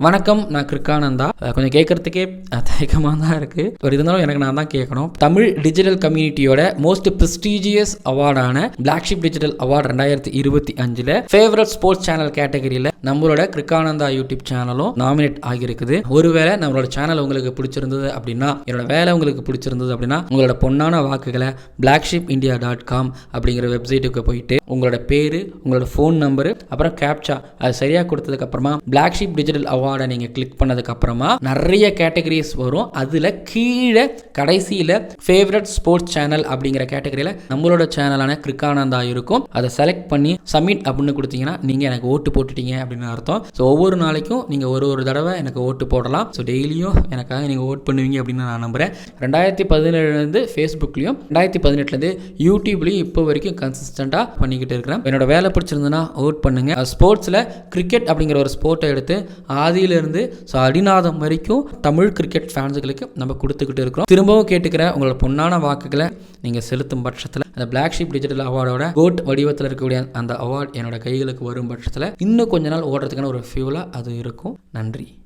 வணக்கம் நான் கிருக்கானந்தா. கொஞ்சம் கேட்கறதுக்கே தயக்கமாக தான் இருக்குது ஒரு இருந்தாலும் எனக்கு நான் தான் கேட்கணும் தமிழ் டிஜிட்டல் கம்யூனிட்டியோட மோஸ்ட் ப்ரெஸ்டீஜியஸ் அவார்டான பிளாக்ஷிப் டிஜிட்டல் அவார்டு ரெண்டாயிரத்தி இருபத்தி அஞ்சில் ஃபேவரட் ஸ்போர்ட்ஸ் சேனல் கேட்டகரியில் நம்மளோட கிருக்கானந்தா யூடியூப் சேனலும் நாமினேட் ஆகியிருக்குது. ஒருவேளை நம்மளோட சேனல் உங்களுக்கு பிடிச்சிருந்தது அப்படின்னா என்னோட வேலை உங்களுக்கு பிடிச்சிருந்தது அப்படின்னா உங்களோட பொன்னான வாக்குகளை பிளாக்ஷிப் இந்தியா டாட் காம் அப்படிங்கிற வெப்சைட்டுக்கு போயிட்டு உங்களோட பேர் உங்களோட ஃபோன் நம்பரு அப்புறம் கேப்சா அது சரியாக கொடுத்ததுக்கப்புறமா பிளாக்ஷிப் டிஜிட்டல் அவார்டை நீங்கள் கிளிக் பண்ணதுக்கப்புறமா நிறைய கேட்டகரிஸ் வரும். அதில் கீழே கடைசியில் ஃபேவரட் ஸ்போர்ட்ஸ் சேனல் அப்படிங்கிற கேட்டகரியில் நம்மளோட சேனலான கிருக்கானந்தா இருக்கும். அதை செலக்ட் பண்ணி சப்மிட் அப்படின்னு கொடுத்தீங்கன்னா நீங்கள் எனக்கு ஓட்டு போட்டுட்டீங்க அப்படின்னு அர்த்தம். ஸோ ஒவ்வொரு நாளைக்கும் நீங்கள் ஒரு ஒரு தடவை எனக்கு ஓட்டு போடலாம். ஸோ டெய்லியும் எனக்காக நீங்கள் ஓட் பண்ணுவீங்க அப்படின்னு நான் நம்புகிறேன் ரெண்டாயிரத்தி பதினேழுலேருந்து ஃபேஸ்புக்லேயும் ரெண்டாயிரத்தி பதினெட்டுலேருந்து யூடியூப்லேயும் இப்போ வரைக்கும் கன்சிஸ்டண்ட்டாக பண்ணிக்கிட்டு இருக்கிறேன். என்னோட வேலை பிடிச்சிருந்ததுன்னா ஓட் பண்ணுங்க. ஸ்போர்ட்ஸில் கிரிக்கெட் அப்படிங்கிற ஒரு ஸ்போர்ட்டை எடுத்து ஆதியிலேருந்து ஸோ அடிநாதம் வரைக்கும் தமிழ் கிரிக்கெட் ஃபேன்ஸுகளுக்கு நம்ம கொடுத்துக்கிட்டு இருக்கிறோம். திரும்பவும் கேட்டுக்கிறேன் உங்களோட பொன்னான வாக்குகளை நீங்கள் செலுத்தும் பட்சத்தில். அந்த பிளாக் ஷீப் டிஜிட்டல் அவார்டோட கோட் வடிவத்தில் இருக்கக்கூடிய அந்த அவார்ட் என்னோட கைகளுக்கு வரும் பட்சத்தில். இன்னும் கொஞ்ச நாள் ஓடுறதுக்கான ஒரு ஃபியூலாக அது இருக்கும். நன்றி.